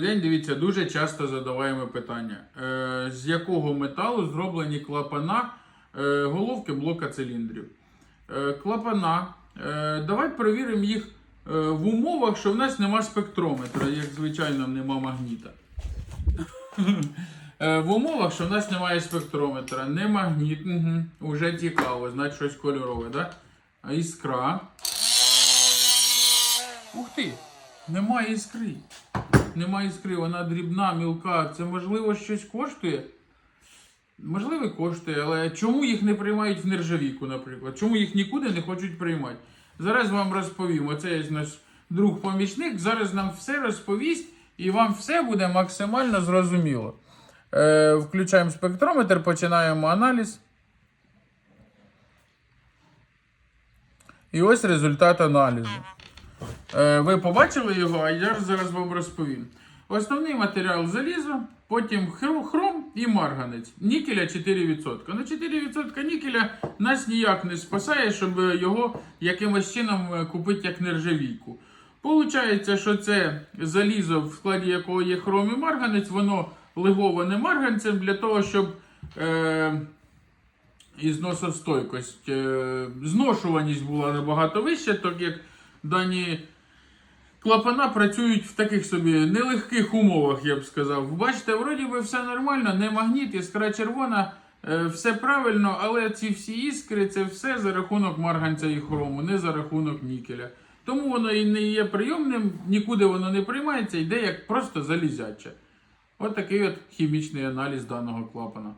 День, дивіться, дуже часто задаваємо питання, е, з якого металу зроблені клапана е, головки блока циліндрів. Е, клапана, давай перевіримо їх в умовах, що в нас нема спектрометра, як звичайно нема магніта. В умовах, що в нас немає спектрометра, не магніт, угу. уже цікаво, значить щось кольорове, да? Іскра. Ух ти! Немає іскри. Немає іскри, вона дрібна, мілка. Це можливо щось коштує? Можливо, коштує, але чому їх не приймають в нержавійку, наприклад? Чому їх нікуди не хочуть приймати? Зараз вам розповім. Оце є наш друг-помічник. Зараз нам все розповість і вам все буде максимально зрозуміло. Е, включаємо спектрометр, починаємо аналіз. І ось результат аналізу. Е, Ви побачили його, а я зараз вам розповім. Основний матеріал залізо, потім хром і марганець. Нікеля 4%. Ну 4% нікеля нас ніяк не спасає, щоб його якимось чином е, купити як нержавійку. Получається, що це залізо, в складі якого є хром і марганець, воно леговане марганцем для того, щоб е, і зносостойкость. Е, зношуваність була набагато вища, так як дані клапана працюють в таких собі нелегких умовах, я б сказав. Бачите, вроді би все нормально, не магніт, іскра червона, е, все правильно, але ці всі іскри це все за рахунок марганця і хрому, не за рахунок нікеля. Тому воно і не є прийомним, нікуди воно не приймається, йде як просто залізяче. От от хімічний аналіз даного клапана.